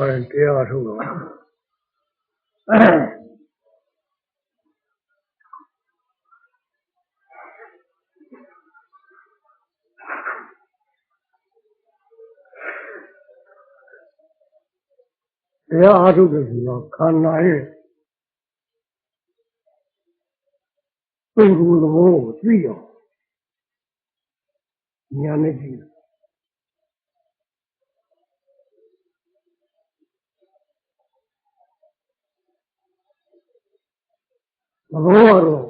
ခိုင်းတရားထုတ်တော့တရားအားထုတ်တယ်ဆိုတော့ခန္ဓာရဲ့ပင်ကိုယ်သဘောကိုသိအောင်ဉာဏ်နဲ့ကြည့် သဘောကတော့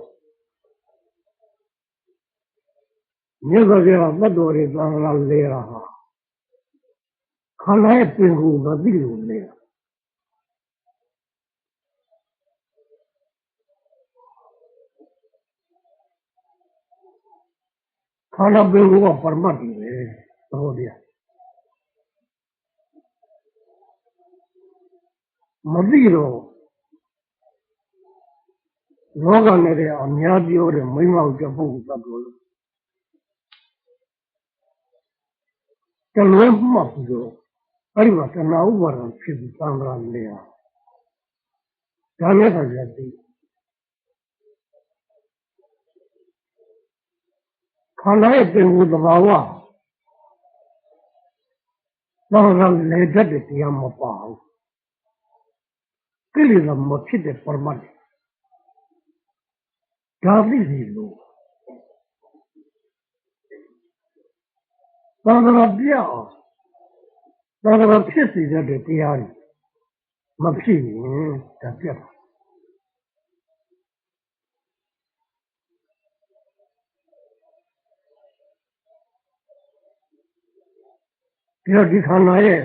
မြတ်စွာဘုရားမတ်တော်ရဲ့သံဃာလဲတာဟာခန္ဓာရဲ့ပင်ကိုယ်မသိလို့လဲတာခန္ဓာပင်ကိုယ်ကပရမတ်ကြီးပဲသဘောတရားမသိတော့ လောကနဲ့တဲ့အများပြောတဲ့မိမ့်မောက်ကြဖို့သတ်လို့တလွဲမှတ်ပြီးတော့အဲ့ဒီမှာတဏှာဥပါဒံဖြစ်ပြီးသံဃာနေရဒါနဲ့ဆိုရသည်ခန္ဓာရဲ့ပင်ကိုယ်သဘာဝဘာသာလေတတ်တဲ့တရားမပါဘူးကိလေသာမဖြစ်တဲ့ပရမတ် ဒါသိပြီလို့သာသနာပြအောင်သာသနာဖြစ်စေတဲ့တရားတွေမဖြစ်ရင်ဒါပြတ်တာဒီတော့ဒီခန္ဓာရဲ့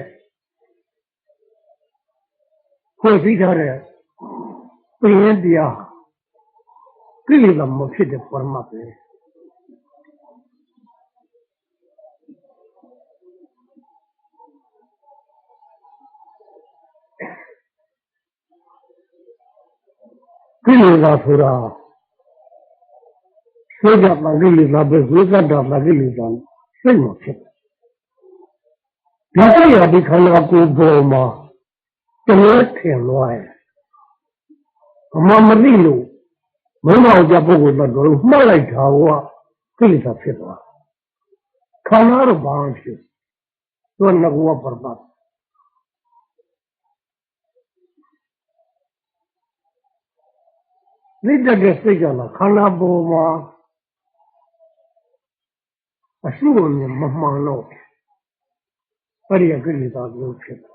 ဖွဲ့စည်းထားတဲ့ပြင်းတရား ကိလေသာမဖြစ်တဲ့ပရမတ်ပဲကိလေသာဆိုတာစိတ်ကမကိလေသာပဲဝိကတ္တမကိလေသာစိတ်မဖြစ်ဘူးဒါကြောင့်ဒီခန္ဓာကိုယ်ပေါ်မှာတည်းထင်သွားရဲ့အမှန်မသိလို့ မင်းမောင်ကြပုဂ္ဂိုလ်တော့မှတ်လိုက်တာကကိလေသာဖြစ်သွားခန္ဓာတော့ဘာမှဖြစ်သူကငကောပရမတ်နိတ္တတဲ့စိတ်ကလာခန္ဓာပေါ်မှာအရှုံမြမမှန်တော့အဲ့ဒီကိလေသာမျိုးဖြစ်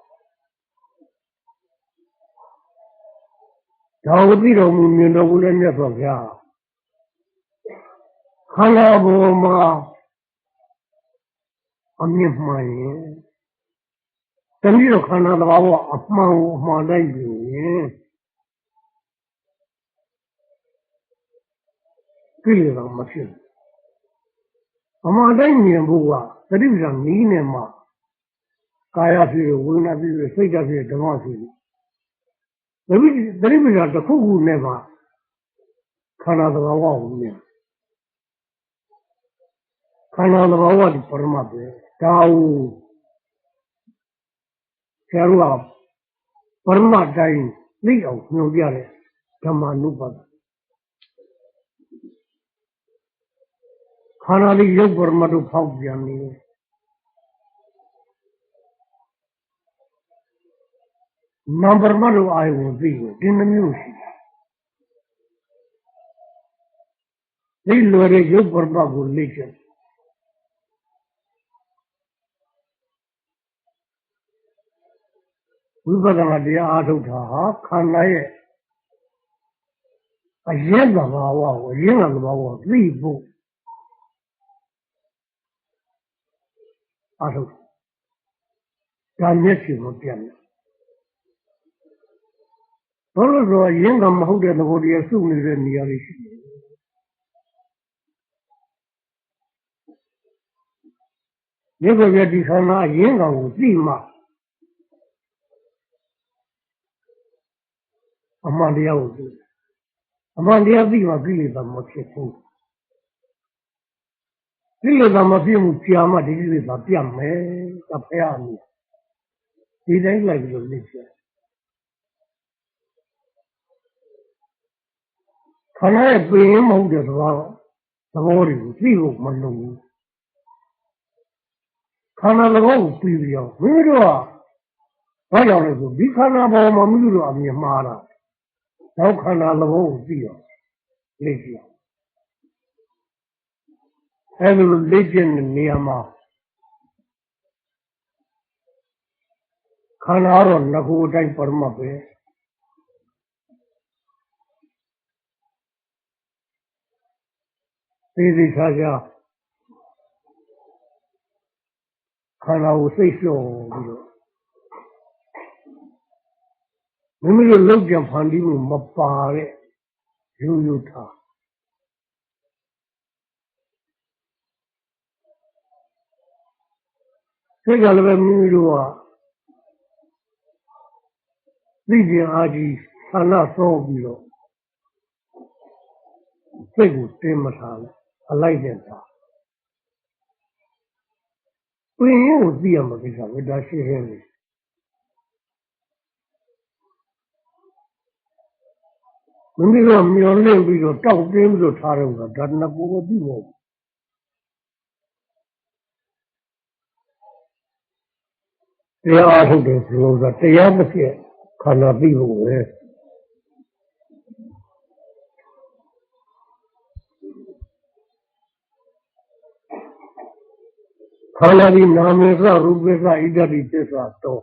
ဒါဝတိတော်မူမြင်တော်မူတဲ့မြတ်စွာဘုရားခန္ဓာပေါ်မှာအမြင့်မှန်ရင်တနည်းတော့ခန္ဓာသဘာဝအမှန်ကိုအမှန်တိုင်းယူရင်ကိလေသာမဖြစ်ဘူးအမှန်တိုင်းမြင်ဖို့ကသတိပ္ပံနည်းနဲ့မှကာယဖြစ်ဝိညာဉ်ဖြစ်စိတ်ဖြစ်ဓမ္မဖြစ် သတိသတိပ္ပံတစ်ခုခုနဲ့မှခန္ဓာသဘာဝကိုမြင်ခန္ဓာသဘာဝဒီပရမတ်ပဲဒါဟုဆရာတို့ကပရမတ်တိုင်းသိအောင်ညွှန်ပြတဲ့ဓမ္မနုပါဒခန္ဓာလေးရုပ်ပရမတ်တို့ဖောက်ပြန်နေ နံပါတ်မတို့အာယုံသိကိုဒီနှမျိုးရှိတယ်ဒီလွယ်တဲ့ရုပ်ပရမတ်ကိုလေ့ကျင့်ဝိပဿနာတရားအားထုတ်တာဟာခန္ဓာရဲ့အရင်သဘာဝကိုအရင်ကသဘာဝကိုသိဖို့အားထုတ်ဒါမျက်စိမပြတ်ဘူး ဘာလို့ဆိုရင်းကမဟုတ်တဲ့သဘောတရားစုနေတဲ့နေရာတွေရှိတယ်ဒီဘက်ကဒီခန္ဓာရင်းကောင်ကိုသိမှအမှန်တရားကိုသိအမှန်တရားသိမှကိလေသာမဖြစ်ဘူးကိလေသာမဖြစ်ဘူးကြာမှဒီကိလေသာပြတ်မယ်သဖဲအမြင်ဒီတိုင်းလိုက်ပြီးတော့လေ့ကျင့် ခန္ဓာရဲ့ပင်မဟုတ်တဲ့သဘောသဘောတွေကိုသိဖို့မလိုဘူးခန္ဓာသဘောကိုပြီးပြီးတော့မိမိတို့ကဘာကြောင့်လဲဆိုဒီခန္ဓာပေါ်မှာမိမိတို့အမြင်မှားတာနောက်ခန္ဓာသဘောကိုသိအောင်လေ့ကျင့်အဲဒီလိုလေ့ကျင့်တဲ့နေရာမှာခန္ဓာတော့ငခုအတိုင်းပရမတ်ပဲ သိသိချာချာခန္ဓာကိုစိတ်လျှော့ပြီးတော့မိမိတို့လောက်ကြံဖန်တီးမှုမပါတဲ့ရိုးရိုးထားစိတ်ကလည်းပဲမိမိတို့ကသိကျင်အားကြီးဆန္ဒသောပြီးတော့စိတ်ကိုတင်းမထားနဲ့ အလိုက်တဲ့ထားပင်ရင်ကိုသိရမှာကိစ္စဝိဒါရှိဟင်းလေမိမိတို့မျောလင့်ပြီးတော့တောက်တင်းပြီးတော့ထားတယ်ကဒါနှစ်ကိုမသိဘူးတရားအားထုတ်တယ်ဆိုတော့တရားမဖြစ်ခန္ဓာသိဖို့ပဲ ခန္ဓာဒီနာမေသရူပေသဣဒတိသစ္စာတော့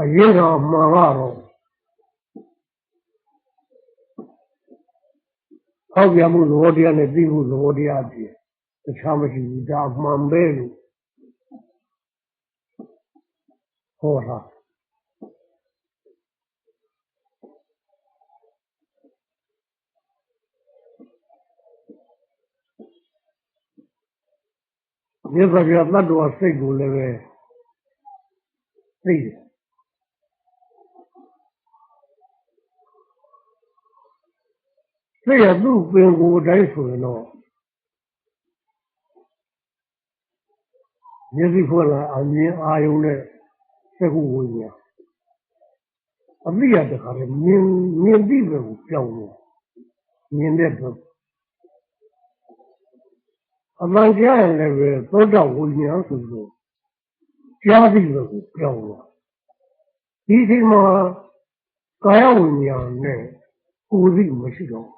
အရင်ကမှာကတော့ဟောက်ပြမှုသဘောတရားနဲ့သိမှုသဘောတရားအပြင်တခြားမရှိဘူးဒါမှန်ပဲလို့ဟောတာ မြတ်စွာဘုရားတတ္တဝါစိတ်ကိုလည်းပဲသိတယ်စိတ်ရသူ့ပင်ကိုယ်တိုင်းဆိုရင်တော့မျက်စိဖွင့်လာအမြင်အာယုံနဲ့သက္ကုဝိညာဉ်အမိရတခါလေမြင်မြင်ပြီးပဲကိုကြောက်လို့မြင်တဲ့ဘက် အမှန်ကြားရင်လည်းပဲသောတာဝိညာဉ်ဆိုလို့ကြားပြီးပဲကိုကြောက်လို့ဒီအချိန်မှာကာယဝိညာဉ်နဲ့ကိုယ်သိမရှိတော့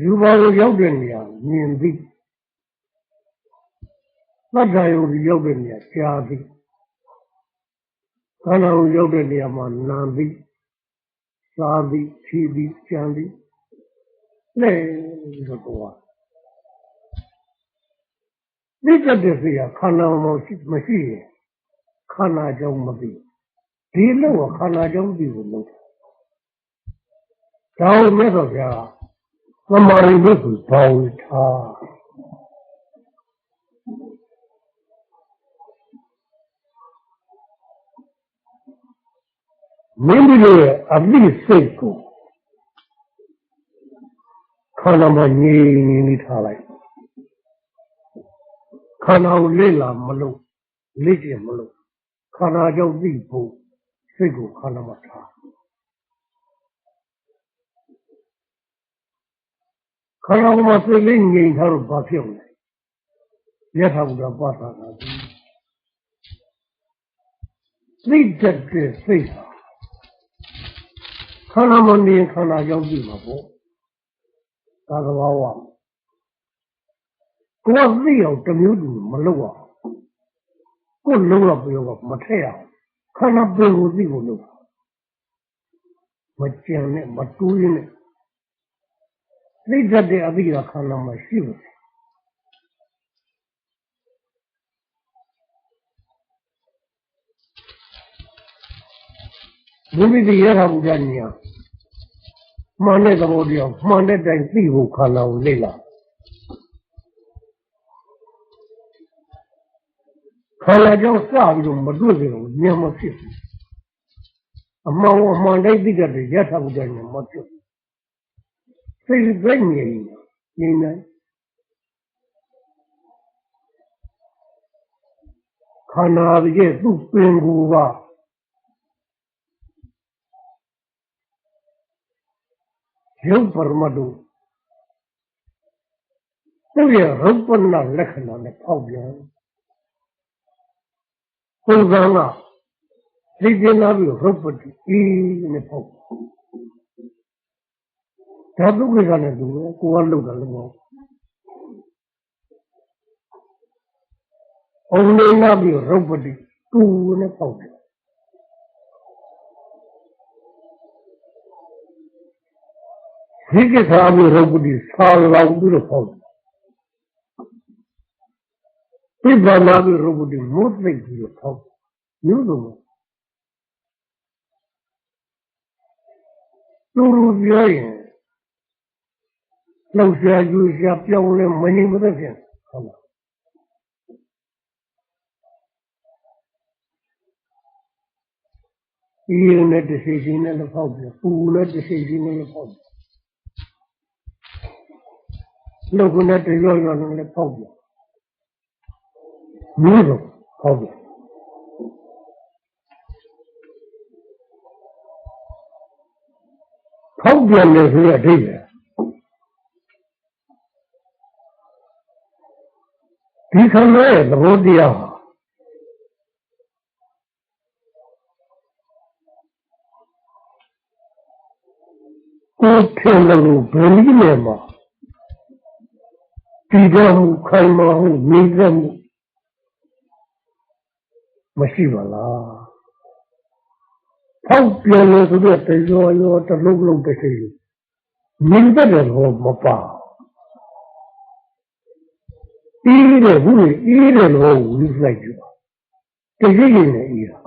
ယူပါကိုရောက်တဲ့နေရာမြင်ပြီးသတ္တယုံရောက်တဲ့နေရာကြားပြီးခန္ဓာကိုရောက်တဲ့နေရာမှာနာပြီး စားပြီးဖြီးပြီးကြံပြီးလဲလို့တော့သိတတ်တဲ့စိတ်ကခန္ဓာမှာမရှိရင်ခန္ဓာကြောင့်မသိဒီလို့ခန္ဓာကြောင့်သိဖို့လုပ်ဒါကိုမြတ်စွာဘုရားသမာဓိလို့ဆိုဘာဝထား မိမိတို့ရဲ့အပိစိတ်ကိုခန္ဓာမှာငြိမ်နေနေထားလိုက်ခန္ဓာကိုလေ့လာမလို့လေ့ကျင့်မလို့ခန္ဓာကြောင့်သိဖို့စိတ်ကိုခန္ဓာမှာထားခန္ဓာမှာစိတ်လေးငြိမ်ထားတော့ဘာဖြစ်လဲယထာဘုရားပါတာကသိတတ်တဲ့စိတ်ဟာ ခန္ဓာမနေခန္ဓာရောက်ပြီမှာပေါ့ဒါသဘာဝကိုယ်သိအောင်တမျိုးတူမလုပ်အောင်ကိုယ်လုံးတော့ပြောတော့မထက်အောင်ခန္ဓာပင်ကိုသိဖို့လုပ်မကြံနဲ့မတူးရင်းနဲ့သိတတ်တဲ့အသိကခန္ဓာမှာရှိတယ် မိမိဒီရထားမှုကြနေရမှန်တဲ့သဘောတရားမှန်တဲ့တိုင်သိဖို့ခန္ဓာကိုလေ့လာခန္ဓာကြောင့်စပြီးတော့မတွေ့ကြဘူးဉာဏ်မဖြစ်ဘူးအမှန်ကိုအမှန်တိုင်းသိတဲ့ရထားမှုကြနေမဖြစ်ဘူးစိတ်စိတ်ငြိမ်နေနေခန္ဓာရဲ့သူ့ပင်ကိုယ်က ရုပ်ပရမတ်တို့သူ့ရဲ့ရုပ်ပနာလက္ခဏာနဲ့ပေါက်ပြန်ကိုယ်ကံကသိကျင်လာပြီးရုပ်ပတိအေးနဲ့ပေါက်ဓာတုကိစ္စနဲ့သူပဲကိုယ်ကလုပ်တာလည်းမဟုတ်အုံနေလာပြီးရုပ်ပတိတူနဲ့ပေါက်တယ် ဒီကိစ္စအမျိုးရုပ်ပတိဆာလောင်ပြီးတော့ပေါက်တယ်ပြိပ္ပနာပြီးရုပ်ပတိမုတ်သိပ်ပြီးတော့ပေါက်တယ်မျိုးစုံပဲသူတို့ပြောရင်လှုပ်ရှားယူရှားပြောင်းလဲမနေမသက်ဖြင့်ဟုတ်လားဒီနဲ့တရှိရှိနဲ့လည်းဖောက်ပြပူနဲ့တရှိရှိနဲ့လည်းဖောက်ပြ လှုပ်နဲ့တရောရောနဲ့လည်းဖောက်ပြမျိုးစုံဖောက်ပြဖောက်ပြန်တယ်ဆိုရအဓိပ္ပာယ်ဒီခန္ဓာရဲ့သဘောတရားဟာကိုယ်ထင်တယ်လို့ဘယ်နည်းနဲ့မှ ဒီတော့မှုခိုင်မာမှုနေသမှုမရှိပါလားဖောက်ပြန်လို့ဆိုတော့တရောရောတလုံးလုံးတစ်စိမြင်တတ်တယ်လို့မပါအေးတယ်ဘူးလေအေးတယ်လို့ဝိလိုက်ကြတကယ်ရင်လည်းအေးတာ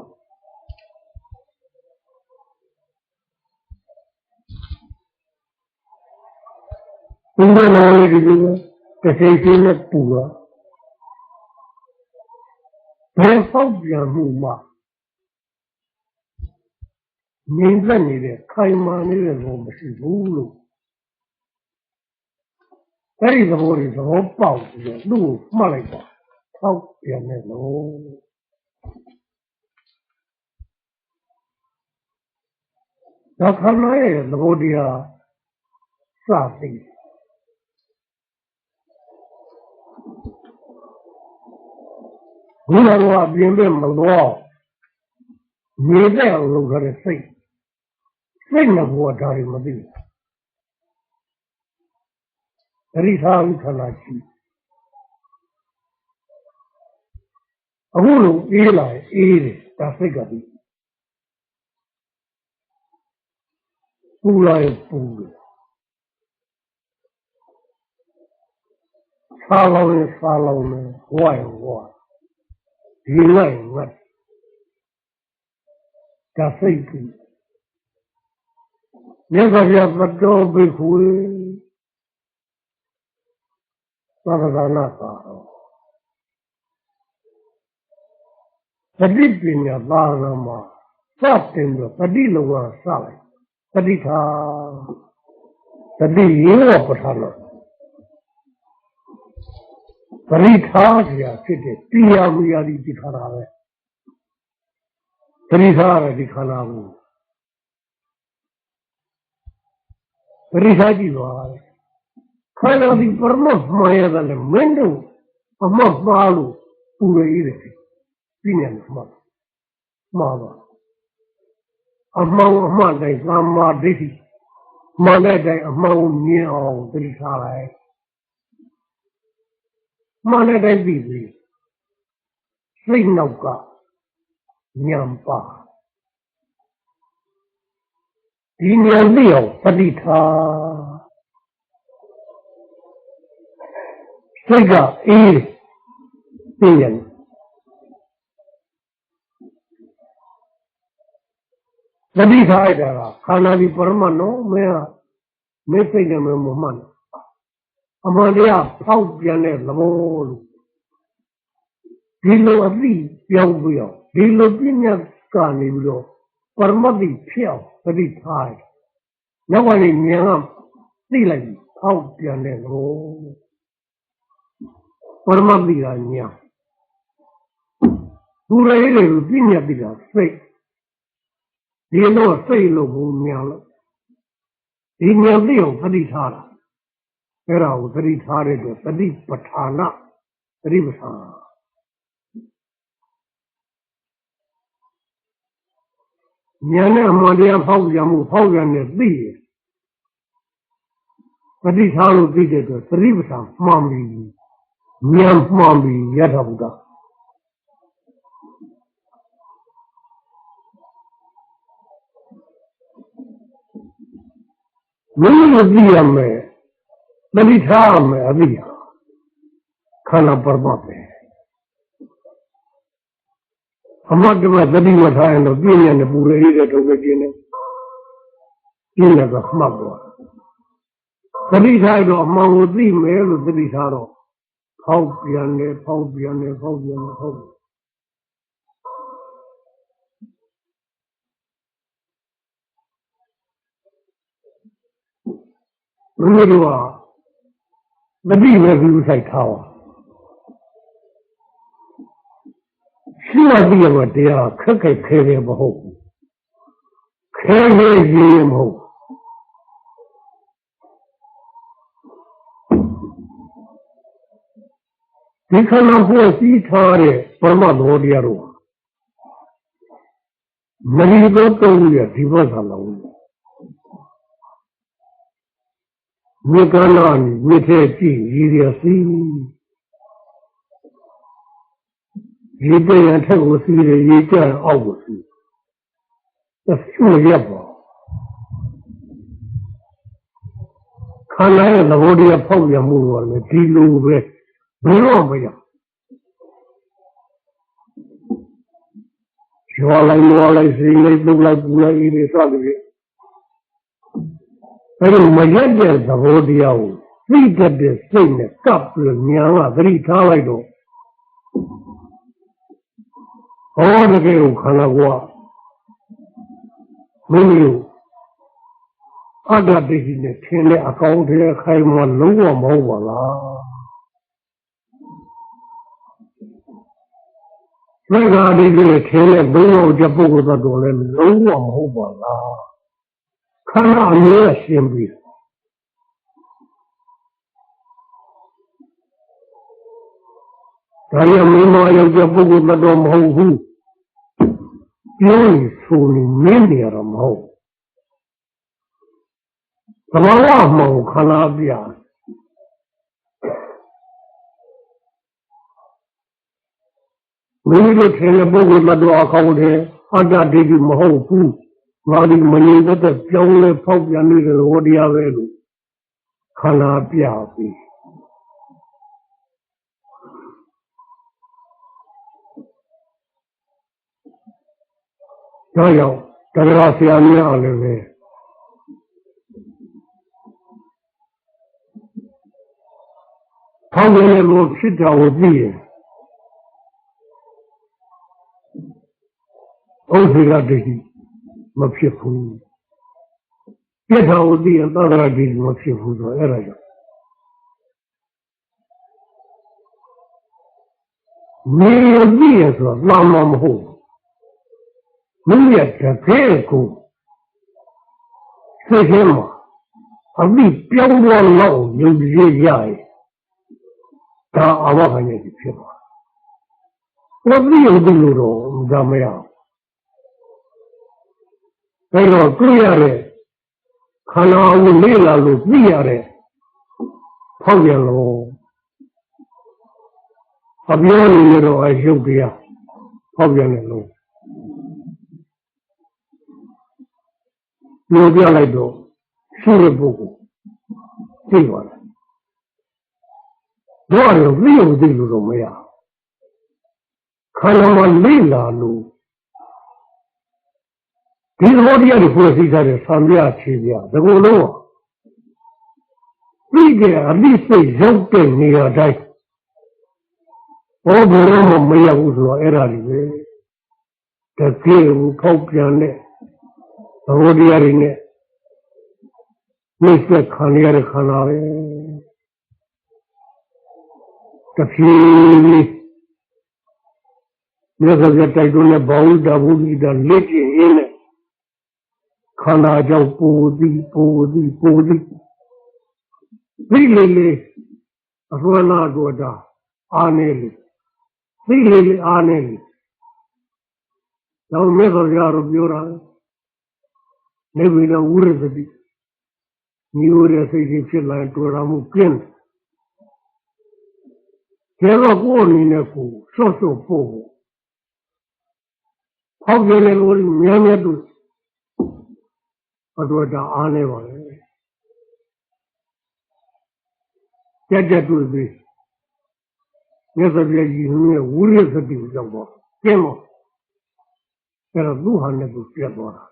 ဘုရားတော်လေးဒီလို တစ်စိစိနဲ့ပူတော့ဘယ်ဖောက်ပြန်မှုမှငြိမ်သက်နေတဲ့ခိုင်မာနေတဲ့ဘောမရှိဘူးလို့အဲ့ဒီသဘောတွေသဘောပေါက်ပြီးတော့သူ့ကိုမှတ်လိုက်ပါထောက်ပြန်တဲ့လို့ဒါခန္ဓာရဲ့သဘောတရားစသိ ဘုရားကအပြင်ဘက်မလို့မြေတဲ့အောင်လုပ်ထားတဲ့စိတ်စိတ်မဘောဒါတွေမသိဘူးပရိသာဝိခလာရှိအခုလိုအေးလာအေးတယ်ဒါစိတ်ကပြီးပူလာရင်ပူတယ်ဆာလောင်ရင်ဆာလောင်တယ်ဝိုင်းဝိုင်း ဒီလိုက်ငတ်ဒါစိတ်ပြီးမြတ်စွာဘုရားသတော်ဘိက္ခုသဗ္ဗဒါနသာပฏิပညာသာရမစတင်ပြီးပฏิလောကစလိုက်ပฏิထာပฏิယောပဋ္ဌာနာ ပရိထားဆရာဖြစ်တဲ့တရားမူရာဒီဒီခါတာပဲပရိထားရဒီခါလာဘူးပရိထားကြည့်ပါခန္ဓာဒီပရမတ်မှန်ရတယ်လေမင်းတို့အမတ်ပါလို့ပူရည်တယ်ပြညာမှာမှာပါအမှန်အမှန်တိုင်းသမ္မာဒိဋ္ဌိမှန်တဲ့တိုင်းအမှန်ကိုမြင်အောင်ပရိထားလိုက် မှန်တဲ့တိုင်းပြီးပြီစိတ်နောက်ကညံပါဒီဉာဏ်သိအောင်ပဋိထာစိတ်ကအေးသိရင်ပဋိထာအဲ့ဒါကခန္ဓာဒီပရမတ်နော်မင်းကမင်းစိတ်နဲ့မင်းမမှန် အမှန်တရားဖောက်ပြန်တဲ့သဘောလို့ဒီလိုအသိပြောင်းပြီးအောင်ဒီလိုပြညာကနေပြီးတော့ပရမတ်တိဖြစ်အောင်ပဋိထားတယ်နောက်ကနေဉာဏ်ကသိလိုက်ပြီဖောက်ပြန်တဲ့သဘောပရမတ်တိကဉာဏ်ဘူရေတွေကိုပြည့်ညတ်ပြီးတာစိတ်ဒီတော့စိတ်လို့ဘူးမြန်လို့ဒီမြန်ပြီးအောင်သတိထားတာ အဲ့ဒါကိုသတိထားတဲ့အတွက်သတိပဋ္ဌာနသတိပဋ္ဌာန်ဉာဏ်နဲ့အမှန်တရားဖောက်ပြန်မှုဖောက်ပြန်တဲ့သိရပฏิထားလို့သိတဲ့အတွက်သတိပဋ္ဌာန်မှန်ပြီဉာဏ်မှန်ပြီယထာဘုဒ္ဓမင်းတို့သိရမယ် ပฏิထားရမယ်အသိခန္ဓာပရမတ်ပဲအမတ်ကမသတိမထားရင်တော့ပြည့်ညံတဲ့ပူရည်တဲ့ဒုက္ခကျင်းနေပြင်းတယ်ကမှတ်သွားသတိထားတော့အမှန်ကိုသိမယ်လို့သတိထားတော့ဖောက်ပြန်တယ်ဖောက်ပြန်တယ်ဖောက်ပြန်တယ်ဖောက်ပြန်မင်းတို့က သတိပဲပြုဆိုင်ထားပါရှိမှသိရမှာတရားခက်ခက်ခဲခဲမဟုတ်ဘူးခဲခဲရေးမဟုတ်ဒီခန္ဓာဖွဲ့စည်းထားတဲ့ပရမတ်တော်တရားတို့မလီတော့တုံးရဒီဘက်သာလော မြေကနာမြေထဲကြည့်ရည်ရစီရေပင်ရထက်ကိုစီးတယ်ရေကျအောက်ကိုစီးသဖြူရက်ပါခန္ဓာရဲ့သဘောတရားဖောက်ပြန်မှုကလည်းဒီလိုပဲဘယ်တော့မရရွာလိုက်လွာလိုက်စိန်လိုက်ပုတ်လိုက်ပူလိုက်အေးတွေစသဖြင့် အဲ့ဒီမရက်တဲ့သဘောတရားကိုသိတတ်တဲ့စိတ်နဲ့ကပ်ပြီးညာကသတိထားလိုက်တော့ဟောတကယ်ကိုခန္ဓာကိုယ်ကမိမိကိုအတ္တဒိဋ္ဌိနဲ့ထင်တဲ့အကောင်းတွေခိုင်မာလုံးဝမဟုတ်ပါလားလက်ကားဒိဋ္ဌိနဲ့ထင်တဲ့ဘုန်းတော်ကျပုဂ္ဂိုလ်တော်လည်းလုံးဝမဟုတ်ပါလား ခန္ဓာအမြဲရှင်းပြီးဒါရမင်းမယောက်ျားပုဂ္ဂိုလ်တော်မဟုတ်ဘူးပြောရင်ဆိုရင်မင်းနေရတော့မဟုတ်သဘာဝမဟုတ်ခန္ဓာပြမိမိတို့ထင်တဲ့ပုဂ္ဂိုလ်မတော်အကောင်းတဲ့အတ္တဒိဋ္ဌိမဟုတ်ဘူး ငါဒီမငြိမ်သက်ပြောင်းလဲဖောက်ပြန်နေတဲ့ဟောတရားပဲလို့ခန္ဓာပြပြီဒါကြောင့်တရားဆရာများလည်းပဲဖောက်ပြန်လို့ဖြစ်တာကိုသိရင်ဥစ္စေကဒိဋ္ဌိ မဖြစ်ဘူးပြတ်တာကိုသိရင်သာသနာဒိဋ္ဌိမဖြစ်ဘူးဆိုအဲ့ဒါကြောင့်နေရသိရဆိုတော့လာမမဟုတ်မိမိတကယ်ကိုစိတ်ထဲမှာအမိပြောင်းသွားတော့ယုံကြည်ရရင်ဒါအဝခံရဖြစ်သွား။ဘာလို့ယုံကြည်လို့တော့ဒါမရဘူး။ ဒါတော့ကြည့်ရတဲ့ခန္ဓာကိုလေ့လာလို့သိရတဲ့ဖောက်ပြန်လို့အပြောနေတော့အယုတ်တရားဖောက်ပြန်တယ်လို့ပြောပြလိုက်တော့ရှိတဲ့ပုဂ္ဂိုလ်သိသွားတယ်။တော့ရောသိအောင်သိလို့တော့မရခန္ဓာမှာလိလာလို့ ဒီသဘောတရားတွေဖွဲ့စည်းထားတဲ့သံဃာခြေပြဒီလိုလုံးပြီးတဲ့အမိစိတ်ရောက်တဲ့နေရာတိုင်းဘောဘုရောမရဘူးဆိုတော့အဲ့ဒါကြီးပဲတကယ်ကိုဖောက်ပြန်တဲ့သဘောတရားတွေနဲ့နှိမ့်ဆက်ခံရတဲ့ခန္ဓာပဲတဖြည်းဖြည်းမြတ်စွာဘုရားတိုက်တွန်းတဲ့ဘာဝိတဘုဒ္ဓတာလက်ကျင်ရင်းနဲ့ ခန္ဓာကြောင့်ပူသည်ပူသည်ပူသည်သိလေလေအစွမ်းနာတော်တာအာနေလေသိလေလေအာနေလေတော့မြတ်စွာဘုရားတို့ပြောတာနေဗိလဝုရသတိမျိုးရစိတ်ကြီးဖြစ်လာရင်တွေ့ရမှုပြင်းတယ်ဒါတော့ကိုယ်အနေနဲ့ကိုစော့စော့ပို့ဖို့ဖောက်ပြနေလို့များများတွေ့ အတော်တာအားနေပါလေကြက်ကြက်တွေ့ပြီမြတ်စွာဘုရားကြီးရဲ့ဝိရိယသတိကိုကြောက်တော့ကျင်းတော့အဲ့တော့သူ့ဟာနဲ့သူပြတ်သွားတာ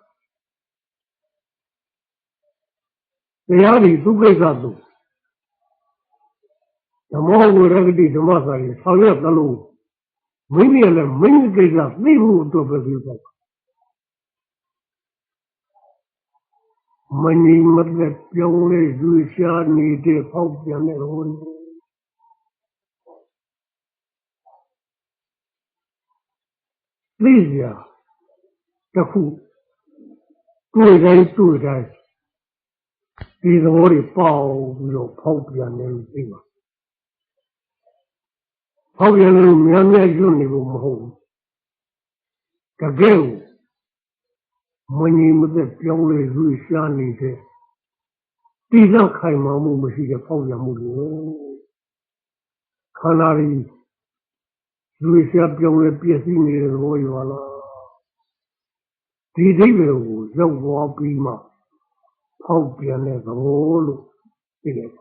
တရားဒီသူကိစ္စသူဓမ္မဝိရဂတိဓမ္မစာရီဆောင်ရွက်သလိုမိမိလည်းမိမိကိစ္စသိဖို့အတွက်ပဲပြောတာ မဏိမသက်ပြောင်းလဲယူရှားနေတဲ့ပေါက်ပြန်တဲ့ဟိုသိရတခုတွေ့တိုင်းတွေ့တိုင်းဒီသဘောတွေပေါက်ပြီးတော့ဖောက်ပြန်နေလို့သိပါဖောက်ပြန်လို့များများရွတ်နေဖို့မဟုတ်ဘူးတကယ်ကို မငြိမ်မသက်ပြောင်းလဲရွေးရှားနေတဲ့တိကျခိုင်မာမှုမရှိတဲ့ဖောက်ပြန်မှုတွေခန္ဓာကြီးရွေးရှားပြောင်းလဲပြည့်စည်နေတဲ့သဘောရောလားဒီဒိဋ္ဌိကိုရောက်သွားပြီးမှဖောက်ပြန်တဲ့သဘောလို့သိတယ်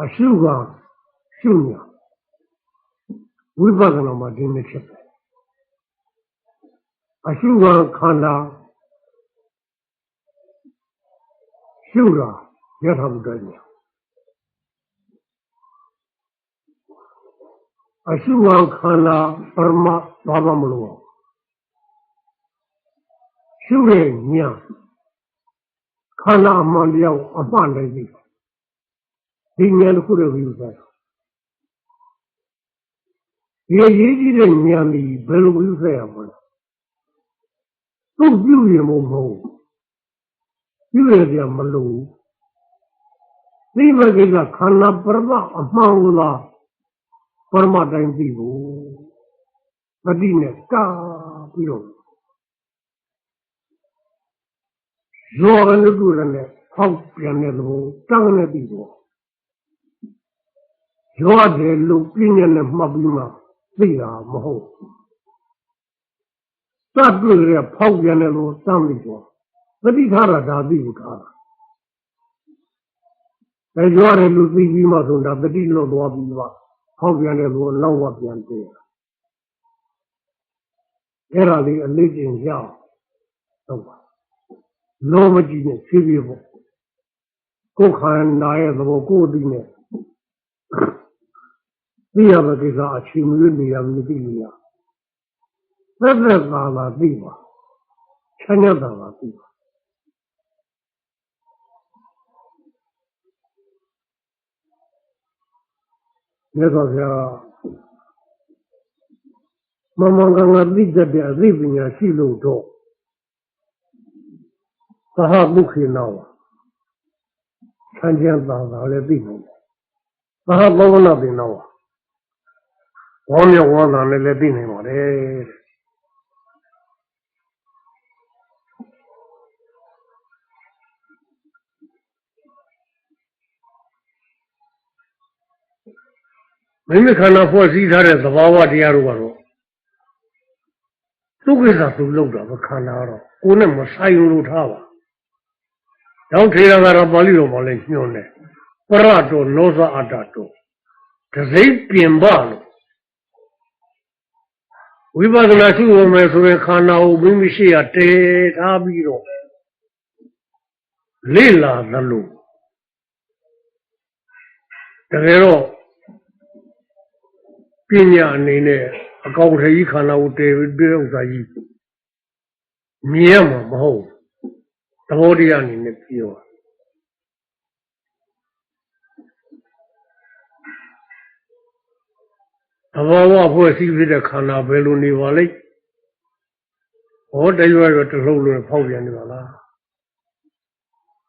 အရှုကရှုညာဝိပဿနာမှာဒီနေ့ဖြစ်တယ်အရှုကခန္ဓာရှုတာရထမှုတိုင်းညာအရှုကခန္ဓာပရမဘာမှမလို့ရှုရဲ့ညာခန္ဓာအမှန်တရားကိုအမှန်တိုင်းသိ ဒီဉာဏ်တစ်ခုတည်းကိုယူစားဒီအရေးကြီးတဲ့ဉာဏ်ဒီဘယ်လိုယူဆရမလဲသူ့ပြုရင်မဟုတ်ပြုရကြမလို့သိမကိစ္စခန္ဓာပရမအမှန်လားပရမတိုင်းသိဖို့ပတိနဲ့ကာပြီးတော့ရောရနုတုရနဲ့ဖောက်ပြန်တဲ့သဘောတန်းနဲ့ပြီးတော့ ရောတယ်လို့ပြင်းရနဲ့မှတ်ပြီးမှသိတာမဟုတ်သတ်တွေ့ရဖောက်ပြန်တယ်လို့သမ်းပြီးတော့သတိထားတာဒါသိကိုထားတာအဲရောတယ်လို့သိပြီးမှဆိုတာသတိလွတ်သွားပြီးမှဖောက်ပြန်တယ်လို့နောက်ဝပြန်တွေ့တာအဲ့ဒါလေးအလေးကျင့်ရအောင်ဟုတ်ပါလောမကြည့်နဲ့ဖြည်းဖြည်းပေါ့ကိုယ်ခန္ဓာရဲ့သဘောကိုယ်အသိနဲ့ သိရမယ့်ကိစ္စအချိန်မရွေးနေရမသိနေရသက်သက်သာသာသိပါချမ်းသာသာသိပါမြတ်စွာဘုရားမမကငါသိတတ်တဲ့အသိပညာရှိလို့တော့သဟမုခေနောဆန်းကျန်သာသာလည်းသိနိုင်တယ်သဟဘောဝနာပင်တော့ ဝေါမြောက်ဝါသာလည်းလည်းသိနိုင်ပါတယ်မိမိခန္ဓာဖွဲ့စည်းထားတဲ့သဘာဝတရားတို့ကတော့သူကိစ္စသူလုပ်တာမခန္ဓာတော့ကိုယ်နဲ့မဆိုင်လို့ထားပါ။တော့ထေရကတော့ပါဠိတော်မှာလည်းညွှန်းတယ်ပရတောလောဇအတ္တတောတစိမ့်ပြင်ပလို့ ဝိပဿနာရှုရမယ်ဆိုရင်ခန္ဓာကိုမိမိရှိရတည်ထားပြီးတော့လေ့လာသလိုတကယ်တော့ပညာအနေနဲ့အကောင်ထကြီးခန္ဓာကိုတည်ပြီးတဲ့ဥစ္စာကြီးမြင်ရမှာမဟုတ်ဘူးသဘောတရားအနေနဲ့ပြောတာ သဘောဝဖွဲ့စည်းဖြစ်တဲ့ခန္ဓာဘယ်လိုနေပါလိမ့်ဟောတရွရွတလုံးလုံးဖောက်ပြန်နေပါလား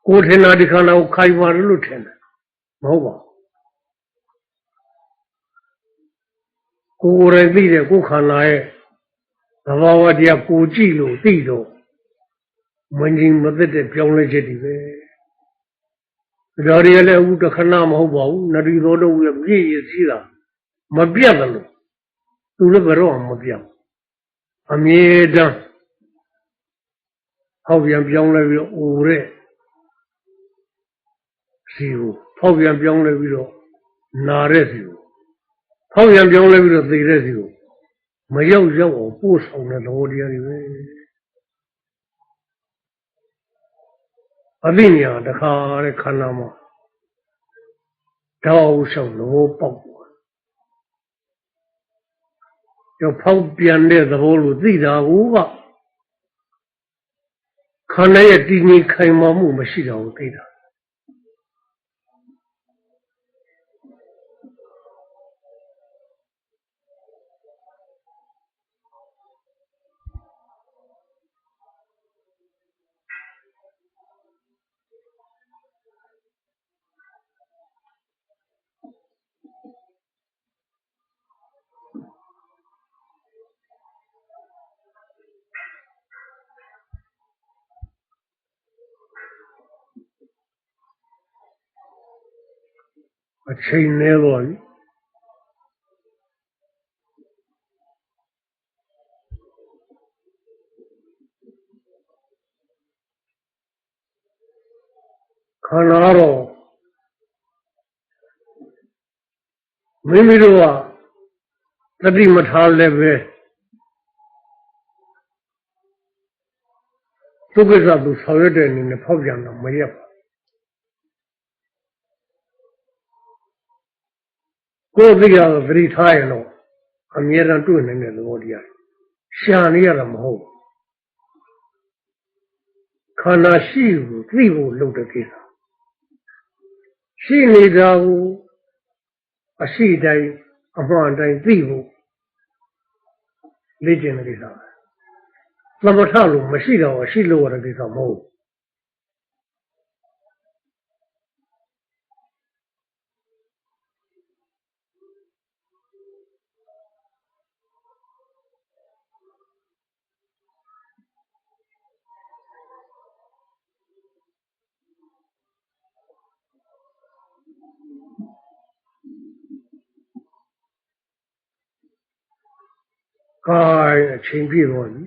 ကိုယ်ထင်တာဒီခန္ဓာကိုခိုင်ပါတယ်လို့ထင်တယ်မဟုတ်ပါဘူးကိုယ်ကိုယ်တိုင်သိတဲ့ကိုယ်ခန္ဓာရဲ့သဘာဝတရားကိုကြည့်လို့သိတော့မငြိမ်မသက်တဲ့ပြောင်းလဲချက်တွေပဲဒါတွေလည်းအခုတခဏမဟုတ်ပါဘူးနရီတော်တို့ရဲ့ပြည့်ရစည်းတာ မပြတ်တယ်လို့သူလည်းဘယ်တော့မှမပြတ်အမြဲတမ်းဟောက်ပြန်ပြောင်းလဲပြီးတော့အိုတဲ့စီကိုဖောက်ပြန်ပြောင်းလဲပြီးတော့နာတဲ့စီကိုဖောက်ပြန်ပြောင်းလဲပြီးတော့သိတဲ့စီကိုမရောက်ရောက်အောင်ပို့ဆောင်တဲ့သဘောတရားတွေပဲအသိဉာဏ်တခါတဲ့ခန္ဓာမှာတောက်လျှောက်လို့ပေါက်သွား တော့ဖောက်ပြန်တဲ့သဘောလို့သိတာကိုကခန္ဓာရဲ့တည်ငြိမ်ခိုင်မာမှုမရှိတာကိုသိတာ အချိန်နဲ့တော့ပြီခန္ဓာတော့မိမိတို့ကတတိမထားလည်းပဲသူကိစ္စသူဆောင်ရွက်တဲ့အနေနဲ့ဖောက်ပြန်တော့မရက်ပါ ကိုယ်သိရတော့သတိထားရင်တော့အမြဲတမ်းတွေ့နိုင်တဲ့သဘောတရားရှာနေရတာမဟုတ်ဘူးခန္ဓာရှိကိုသိဖို့လုပ်တဲ့ကိစ္စရှိနေတာကိုအရှိတိုင်းအမှန်တိုင်းသိဖို့လေ့ကျင့်တဲ့ကိစ္စပဲသမထလို့မရှိတော့ရှိလို့ရတဲ့ကိစ္စမဟုတ်ဘူး ကာယအချိန်ပြည့်တော့ပြီ